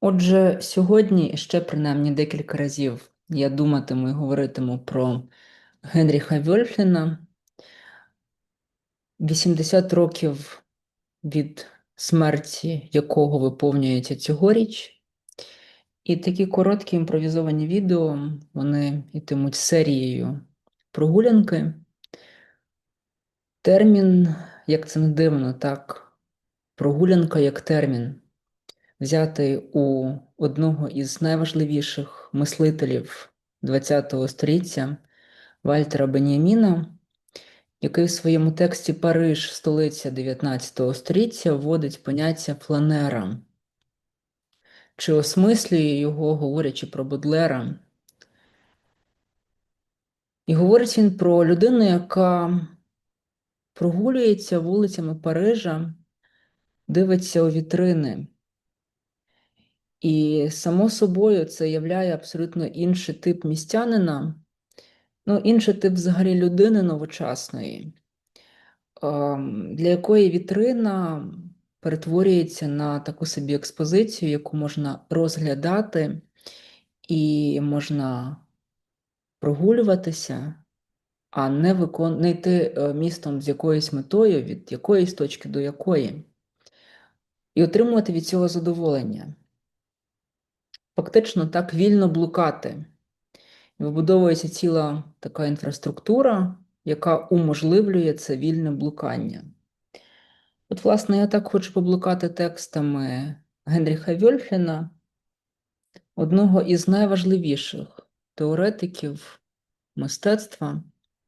Отже, сьогодні ще принаймні декілька разів я думатиму і говоритиму про Генріха Вольфліна. 80 років від смерті якого виповнюється цьогоріч. І такі короткі імпровізовані відео, вони йтимуть серією прогулянки. Термін, як це не дивно, так, прогулянка як термін взятий у одного із найважливіших мислителів ХХ століття Вальтера Беняміна, який в своєму тексті Париж, столиця 19 століття, вводить поняття фланера, чи осмислює його, говорячи про Бодлера. І говорить він про людину, яка прогулюється вулицями Парижа, дивиться у вітрини. І, само собою, це являє абсолютно інший тип містянина, ну, інший тип взагалі людини новочасної, для якої вітрина перетворюється на таку собі експозицію, яку можна розглядати і можна прогулюватися, а не викон... не йти е, містом з якоюсь метою, від якоїсь точки до якої, і отримувати від цього задоволення фактично так вільно блукати. Вибудовується ціла така інфраструктура, яка уможливлює це вільне блукання. От, власне, я так хочу поблукати текстами Генріха Вьольфліна, одного із найважливіших теоретиків мистецтва,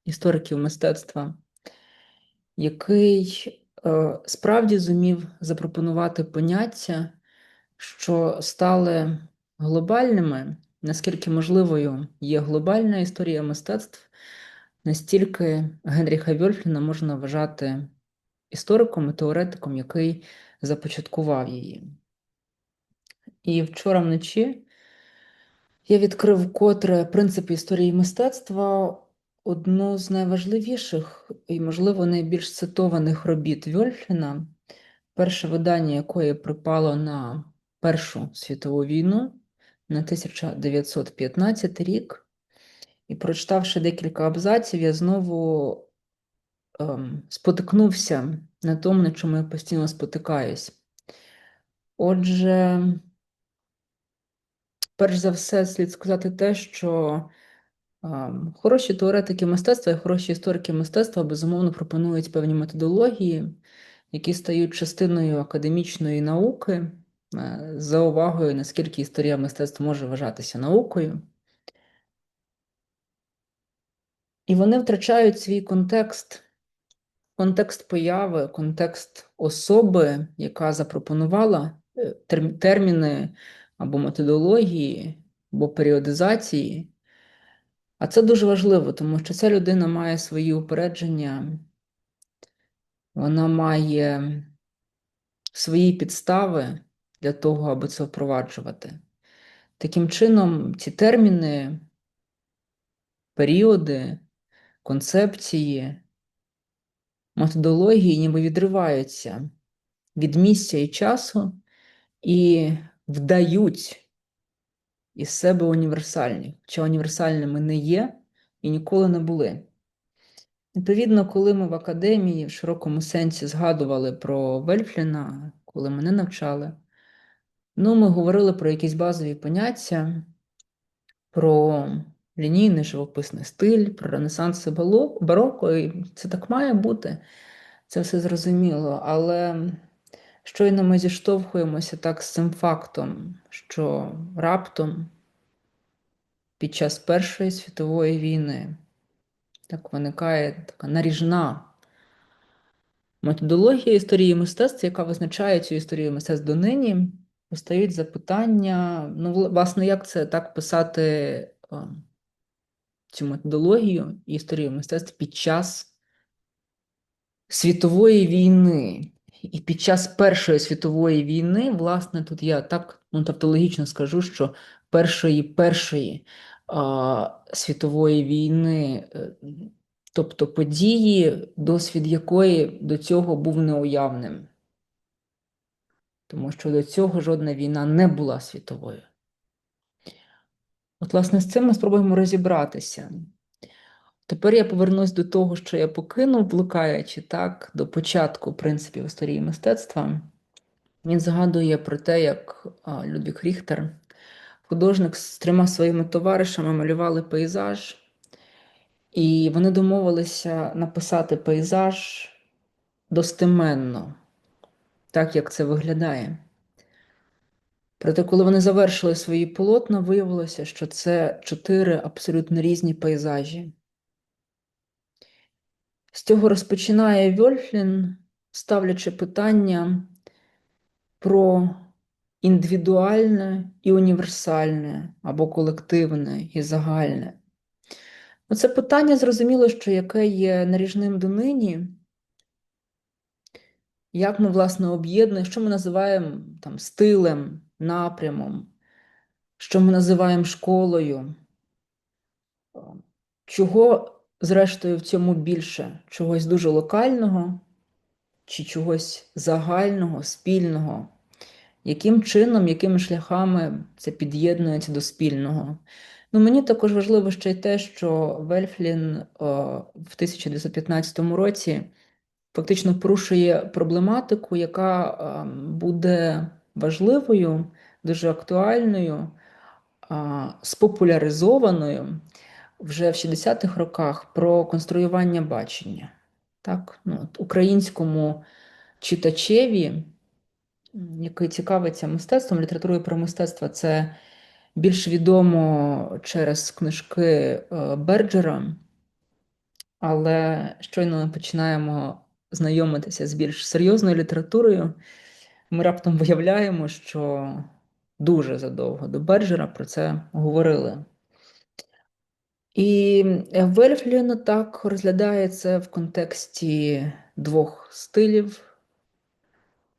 істориків мистецтва, який е, справді зумів запропонувати поняття, що стали глобальними, наскільки можливою є глобальна історія мистецтв, настільки Генріха Вьольфліна можна вважати істориком і теоретиком, який започаткував її. І вчора вночі я відкрив вкотре принципи історії мистецтва одну з найважливіших і, можливо, найбільш цитованих робіт Вьольфліна, перше видання якої припало на Першу світову війну на 1915 рік, і, прочитавши декілька абзаців, я знову ем, спотикнувся на тому, на чому я постійно спотикаюсь. Отже, перш за все, слід сказати те, що ем, хороші теоретики мистецтва і хороші історики мистецтва безумовно пропонують певні методології, які стають частиною академічної науки. Е, за увагою, наскільки історія мистецтва може вважатися наукою. І вони втрачають свій контекст, контекст появи, контекст особи, яка запропонувала е, терміни або методології, або періодизації. А це дуже важливо, тому що ця людина має свої упередження, вона має свої підстави для того, аби це впроваджувати. Таким чином, ці терміни, періоди, концепції, методології ніби відриваються від місця і часу і вдають із себе універсальні, хоча універсальними не є і ніколи не були. Відповідно, коли ми в академії в широкому сенсі згадували про Вельфліна, коли мене навчали, Ну, ми говорили про якісь базові поняття, про лінійний живописний стиль, про ренесанс і бароко, і це так має бути, це все зрозуміло. Але щойно ми зіштовхуємося так з цим фактом, що раптом під час Першої світової війни так виникає така наріжна методологія історії мистецтва, яка визначає цю історію мистецтв донині постають запитання, ну, власне, як це так писати цю методологію і історію мистецтва під час світової війни. І під час Першої світової війни, власне, тут я так ну, тавтологічно скажу, що першої першої а, світової війни, е, тобто події, досвід якої до цього був неуявним. Тому що до цього жодна війна не була світовою. От, власне, з цим ми спробуємо розібратися. Тепер я повернусь до того, що я покинув, блукаючи так, до початку принципів історії мистецтва. Він згадує про те, як Людвік Ріхтер, художник з трьома своїми товаришами малювали пейзаж, і вони домовилися написати пейзаж достеменно, так як це виглядає. Проте, коли вони завершили свої полотна, виявилося, що це чотири абсолютно різні пейзажі. З цього розпочинає Вольфлін, ставлячи питання про індивідуальне і універсальне або колективне і загальне. Це питання зрозуміло, що яке є наріжним донині, як ми, власне, об'єднуємо, що ми називаємо там, стилем, напрямом, що ми називаємо школою, чого, зрештою, в цьому більше? Чогось дуже локального чи чогось загального, спільного? Яким чином, якими шляхами це під'єднується до спільного? Ну, Мені також важливо ще й те, що Вельфлін о, в 1915 році фактично порушує проблематику, яка буде важливою, дуже актуальною, спопуляризованою вже в 60-х роках про конструювання бачення. Так? Ну, от, Українському читачеві який цікавиться мистецтвом, літературою про мистецтво, це більш відомо через книжки е, Берджера, але щойно ми починаємо знайомитися з більш серйозною літературою, ми раптом виявляємо, що дуже задовго до Берджера про це говорили. І Вельфлін так розглядає це в контексті двох стилів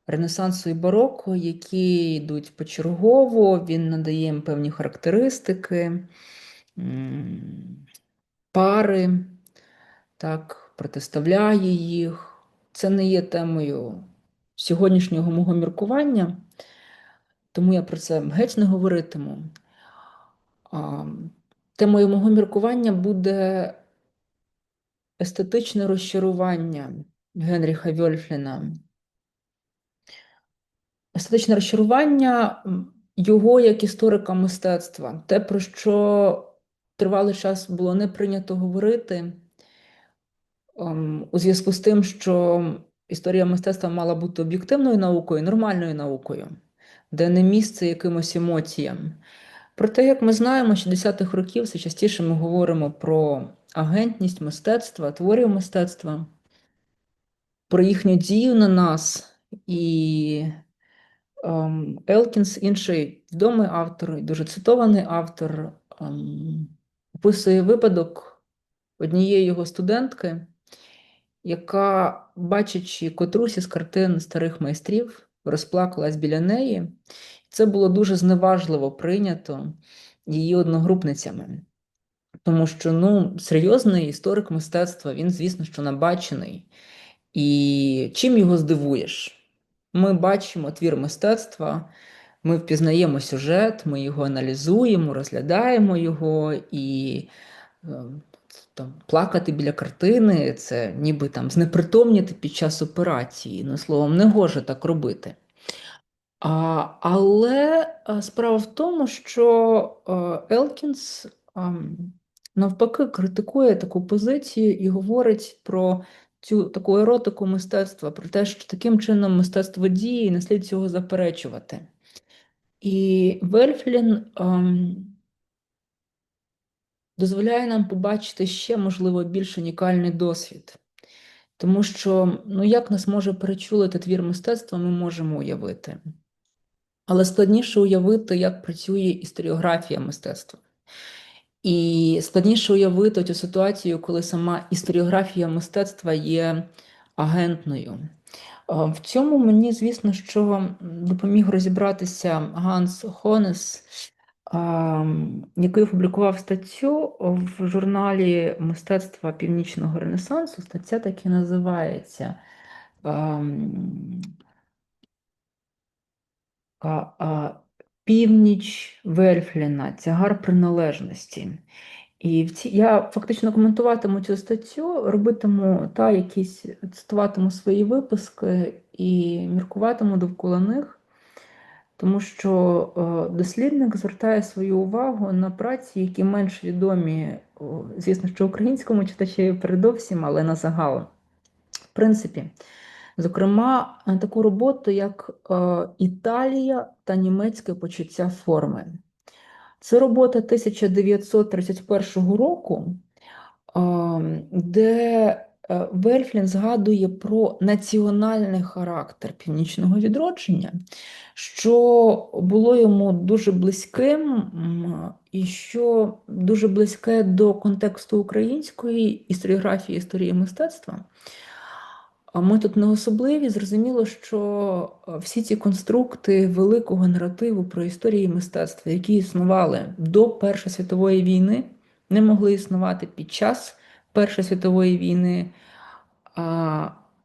Ренесансу і бароко, які йдуть почергово, він надає їм певні характеристики, пари, так, протиставляє їх. Це не є темою сьогоднішнього мого міркування, тому я про це геть не говоритиму. Темою мого міркування буде естетичне розчарування Генріха Вьольфліна. Естетичне розчарування його як історика мистецтва, те, про що тривалий час було не прийнято говорити, у зв'язку з тим, що історія мистецтва мала бути об'єктивною наукою, нормальною наукою, де не місце якимось емоціям. Проте, як ми знаємо, 60-х років все частіше ми говоримо про агентність мистецтва, творів мистецтва, про їхню дію на нас. і Ем, Елкінс, інший відомий автор, і дуже цитований автор, ем, описує випадок однієї його студентки, яка, бачачи котрусь із картин старих майстрів, розплакалась біля неї. Це було дуже зневажливо прийнято її одногрупницями. Тому що ну, серйозний історик мистецтва, він, звісно, що набачений. І чим його здивуєш? Ми бачимо твір мистецтва, ми впізнаємо сюжет, ми його аналізуємо, розглядаємо його і ем, там, плакати біля картини це ніби там знепритомніти під час операції. Ну, словом, не гоже так робити. А, Але е, справа в тому, що е, Елкінс ем, навпаки критикує таку позицію і говорить про цю таку еротику мистецтва, про те, що таким чином мистецтво діє, і не слід цього заперечувати. І Вельфлін ем, дозволяє нам побачити ще, можливо, більш унікальний досвід. Тому що, ну, як нас може перечулити твір мистецтва, ми можемо уявити. Але складніше уявити, як працює історіографія мистецтва. І складніше уявити цю ситуацію, коли сама історіографія мистецтва є агентною. В цьому мені, звісно, що допоміг розібратися Ганс Хонес, який опублікував статтю в журналі мистецтва Північного Ренесансу. Стаття так і називається північ Вельфліна, тягар приналежності. І в ці я фактично коментуватиму цю статтю, робитиму та якісь цитуватиму свої виписки і міркуватиму довкола них, тому що е, дослідник звертає свою увагу на праці, які менш відомі, звісно, що українському читачеві передовсім, але на загал. В принципі, зокрема, таку роботу, як е, Італія та німецьке почуття форми. Це робота 1931 року, де е, Вельфлін згадує про національний характер північного відродження, що було йому дуже близьким і що дуже близьке до контексту української історіографії історії мистецтва. Ми тут не особливі, зрозуміло, що е, всі ці конструкти великого наративу про історії мистецтва, які існували до Першої світової війни, не могли існувати під час Першої світової війни,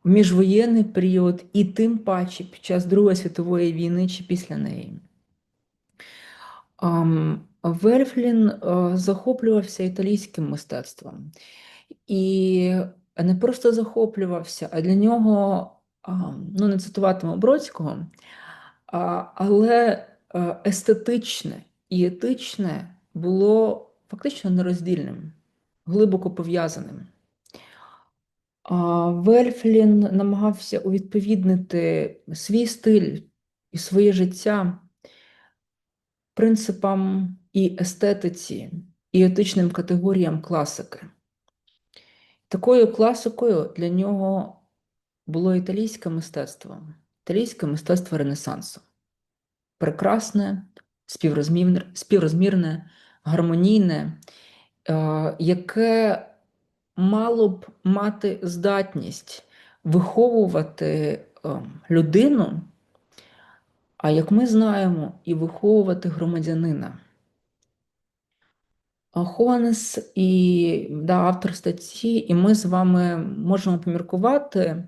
міжвоєнний період, і тим паче під час Другої світової війни чи після неї. Вельфлін е, захоплювався італійським мистецтвом. І не просто захоплювався, а для нього, ну не цитуватиму Бродського, але естетичне і етичне було фактично нероздільним, глибоко пов'язаним. Вельфлін намагався увідповіднити свій стиль і своє життя принципам і естетиці, і етичним категоріям класики. Такою класикою для нього було італійське мистецтво, італійське мистецтво Ренесансу. Прекрасне, співрозмірне, гармонійне, яке мало б мати здатність виховувати е, людину, а як ми знаємо, і виховувати громадянина. Хонес і да, автор статті, і ми з вами можемо поміркувати,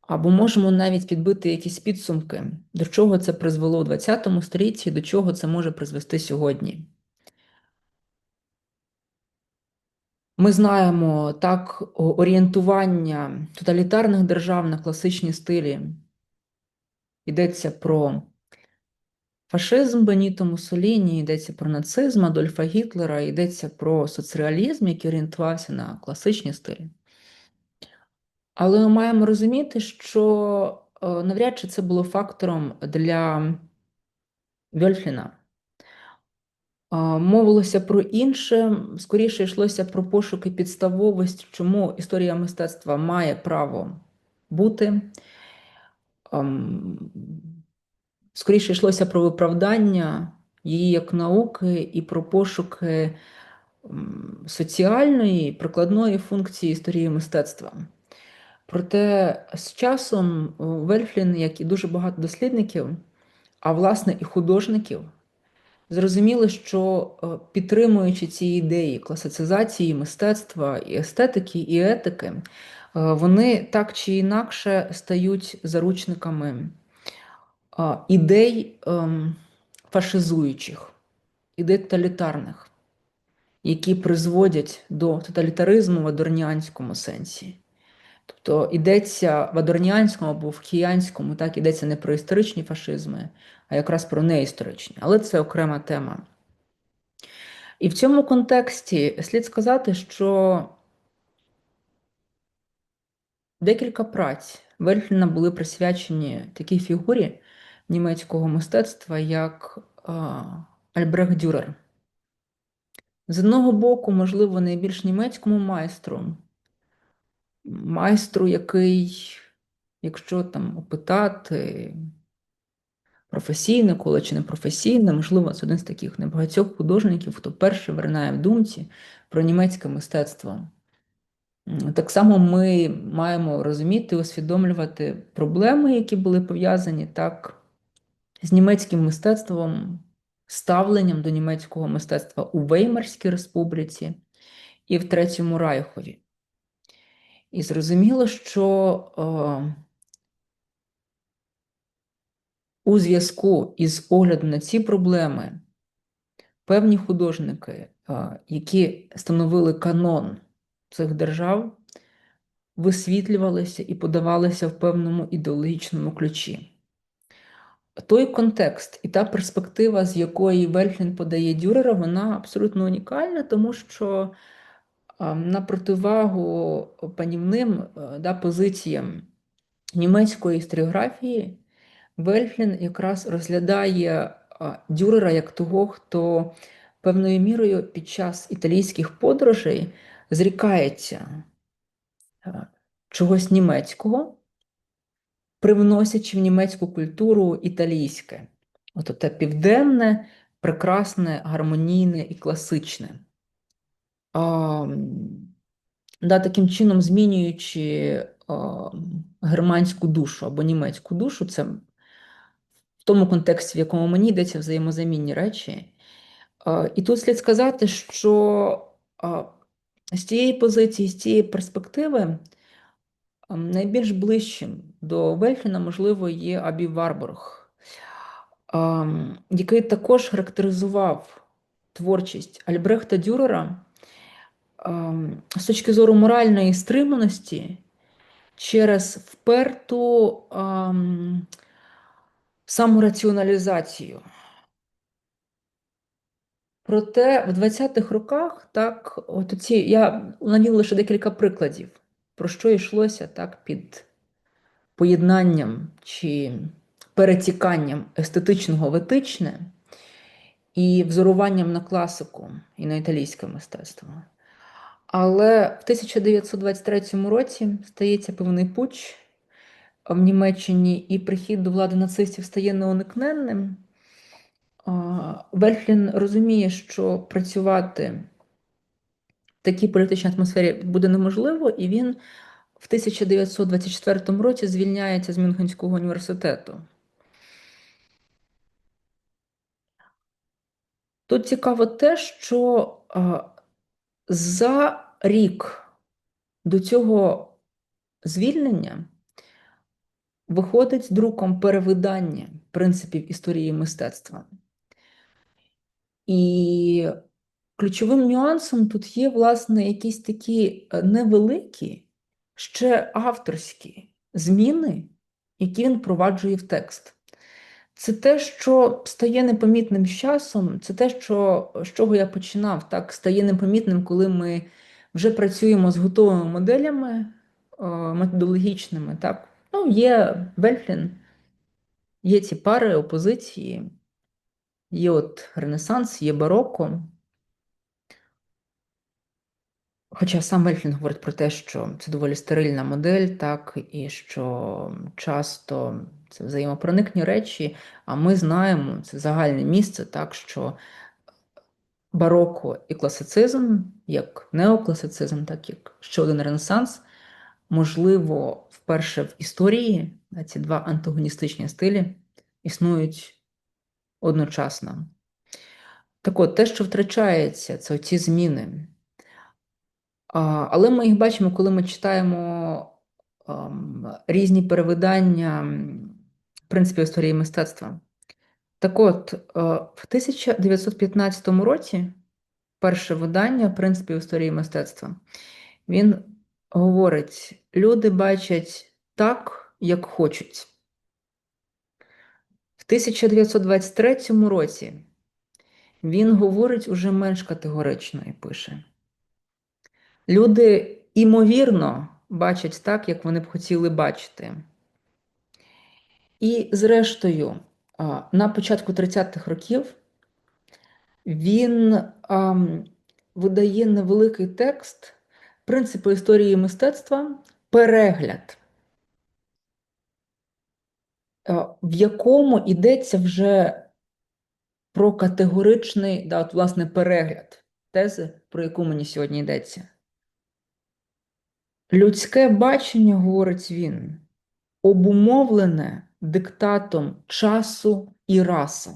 або можемо навіть підбити якісь підсумки, до чого це призвело у ХХ столітті, до чого це може призвести сьогодні. Ми знаємо так орієнтування тоталітарних держав на класичні стилі. Йдеться про Фашизм Беніто Муссоліні, йдеться про нацизм Адольфа Гітлера, йдеться про соцреалізм, який орієнтувався на класичні стилі. Але ми маємо розуміти, що навряд чи це було фактором для Вельфліна. Мовилося про інше, скоріше йшлося про пошуки підставовості, чому історія мистецтва має право бути. Скоріше йшлося про виправдання її як науки і про пошуки соціальної прикладної функції історії мистецтва. Проте з часом Вельфлін, як і дуже багато дослідників, а власне і художників, зрозуміли, що е, підтримуючи ці ідеї класицизації мистецтва, і естетики, і етики, е, вони так чи інакше стають заручниками ідей ем, фашизуючих, ідей тоталітарних, які призводять до тоталітаризму в адорніанському сенсі. Тобто йдеться в адорніанському або в кіянському, так йдеться не про історичні фашизми, а якраз про неісторичні. Але це окрема тема. І в цьому контексті слід сказати, що декілька праць Вельфліна були присвячені такій фігурі, німецького мистецтва як Альбрехт Дюрер. З одного боку, можливо, найбільш німецькому майстру, майстру, який, якщо там опитати професійне коло чи не професійне, можливо, це один з таких небагатьох художників, хто перший вернає в думці про німецьке мистецтво. Так само ми маємо розуміти, усвідомлювати проблеми, які були пов'язані так з німецьким мистецтвом, ставленням до німецького мистецтва у Веймарській республіці і в Третьому Райхові. І зрозуміло, що у зв'язку із оглядом на ці проблеми певні художники, які становили канон цих держав, висвітлювалися і подавалися в певному ідеологічному ключі. Той контекст і та перспектива, з якої Вельфлін подає Дюрера, вона абсолютно унікальна, тому що на противагу панівним да, позиціям німецької історіографії, Вельфлін якраз розглядає Дюрера як того, хто певною мірою під час італійських подорожей зрікається чогось німецького, привносячи в німецьку культуру італійське. От те південне, прекрасне, гармонійне і класичне. А, да, Таким чином, змінюючи а, германську душу або німецьку душу, це тому контексті, в якому мені йдеться взаємозамінні речі. І тут слід сказати, що з цієї позиції, з цієї перспективи, найбільш ближчим до Вельфіна, можливо, є Абі Варбург, який також характеризував творчість Альбрехта Дюрера з точки зору моральної стриманості через вперту самораціоналізацію. Проте в 20-х роках так, от ці, я навів лише декілька прикладів, про що йшлося так під поєднанням чи перетіканням естетичного в етичне і взоруванням на класику і на італійське мистецтво. Але в 1923 році стається певний путч в Німеччині, і прихід до влади нацистів стає неуникненним. Вельфлін розуміє, що працювати в такій політичній атмосфері буде неможливо, і він в 1924 році звільняється з Мюнхенського університету. Тут цікаво те, що за рік до цього звільнення виходить з друком перевидання принципів історії мистецтва. І ключовим нюансом тут є, власне, якісь такі е, невеликі, ще авторські зміни, які він впроваджує в текст. Це те, що стає непомітним з часом, це те, що, з чого я починав, так, стає непомітним, коли ми вже працюємо з готовими моделями е, методологічними. Так. Ну, Є Вельфлін, є ці пари опозиції. Є от Ренесанс, є бароко. Хоча сам Вельфін говорить про те, що це доволі стерильна модель, так, і що часто це взаємопроникні речі, а ми знаємо, це загальне місце, так, що бароко і класицизм, як неокласицизм, так як ще один ренесанс, можливо, вперше в історії ці два антагоністичні стилі існують одночасно. Так от, те, що втрачається, це ці зміни. Але ми їх бачимо, коли ми читаємо а, різні перевидання принципів історії мистецтва. Так от, в 1915 році перше видання принципів історії мистецтва, він говорить: люди бачать так, як хочуть. В 1923 році він говорить уже менш категорично і пише: люди імовірно бачать так, як вони б хотіли бачити. І, зрештою, на початку 30-х років він видає невеликий текст принципи історії мистецтва перегляд. Е, в якому йдеться вже про категоричний да, от, власне, перегляд тези, про яку мені сьогодні йдеться. Людське бачення, говорить він, обумовлене диктатом часу і раси.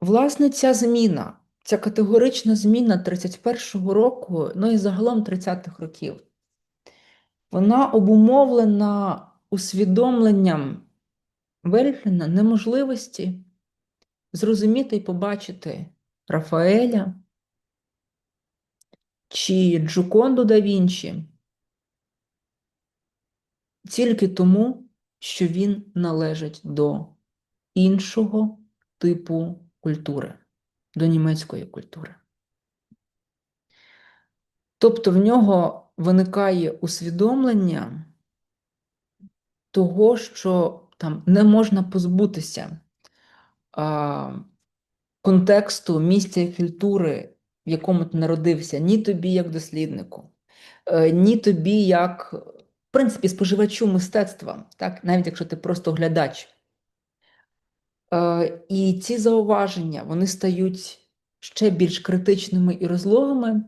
Власне, ця зміна, ця категорична зміна 31-го року, ну і загалом 30-х років. Вона обумовлена усвідомленням Вельфліна неможливості зрозуміти і побачити Рафаеля чи Джоконду да Вінчі тільки тому, що він належить до іншого типу культури, до німецької культури. Тобто в нього виникає усвідомлення того, що там не можна позбутися а, контексту місця і культури, в якому ти народився, ні тобі як досліднику, е, ні тобі як, в принципі, споживачу мистецтва, так? навіть якщо ти просто глядач. Е, І ці зауваження вони стають ще більш критичними і розлогими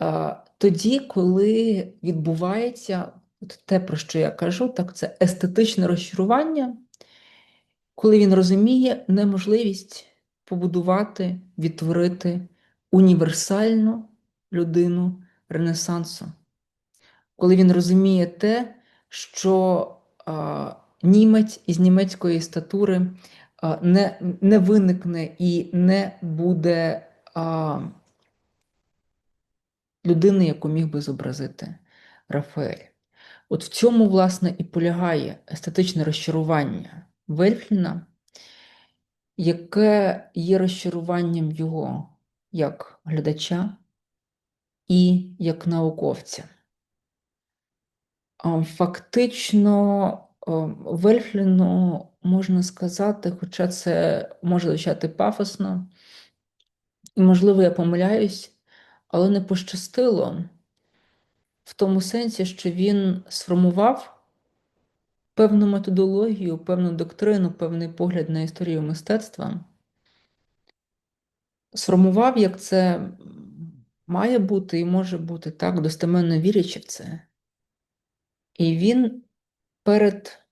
е, тоді, коли відбувається от те, про що я кажу, так це естетичне розчарування, коли він розуміє неможливість побудувати, відтворити універсальну людину Ренесансу, коли він розуміє те, що а, німець із німецької статури не, не виникне і не буде а, людини, яку міг би зобразити Рафаель. От в цьому, власне, і полягає естетичне розчарування Вельфліна, яке є розчаруванням його як глядача і як науковця. Фактично, Вельфліну можна сказати, хоча це може звучати пафосно, і, можливо, я помиляюсь, але не пощастило в тому сенсі, що він сформував певну методологію, певну доктрину, певний погляд на історію мистецтва, сформував, як це має бути і може бути так, достеменно вірячи в це. І він перед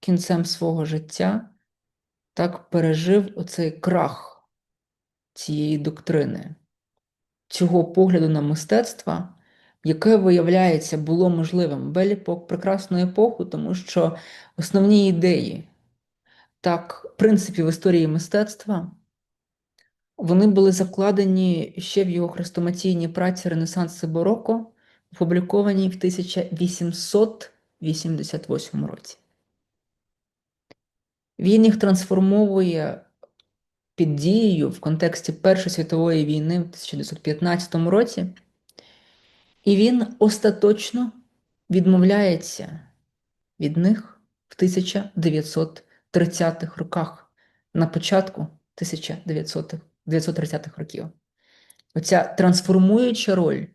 кінцем свого життя так пережив оцей крах цієї доктрини, цього погляду на мистецтво, яке, виявляється, було можливим. Бель епох прекрасну епоху, тому що основні ідеї, так, принципів історії мистецтва, вони були закладені ще в його хрестоматійній праці Ренесанс і Бароко, опублікованій в 1888 році. Він їх трансформовує під дією в контексті Першої світової війни в 1915 році, і він остаточно відмовляється від них в 1930-х роках, на початку 1930-х років. Оця трансформуюча роль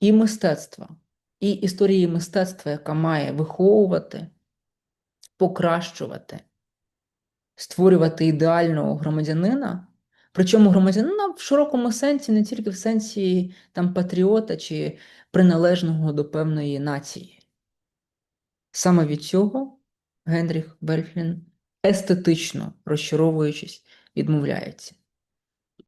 і мистецтва, і історії мистецтва, яка має виховувати, покращувати створювати ідеального громадянина, причому громадянина в широкому сенсі, не тільки в сенсі там, патріота чи приналежного до певної нації. Саме від цього Генріх Бельфлін естетично розчаровуючись, відмовляється.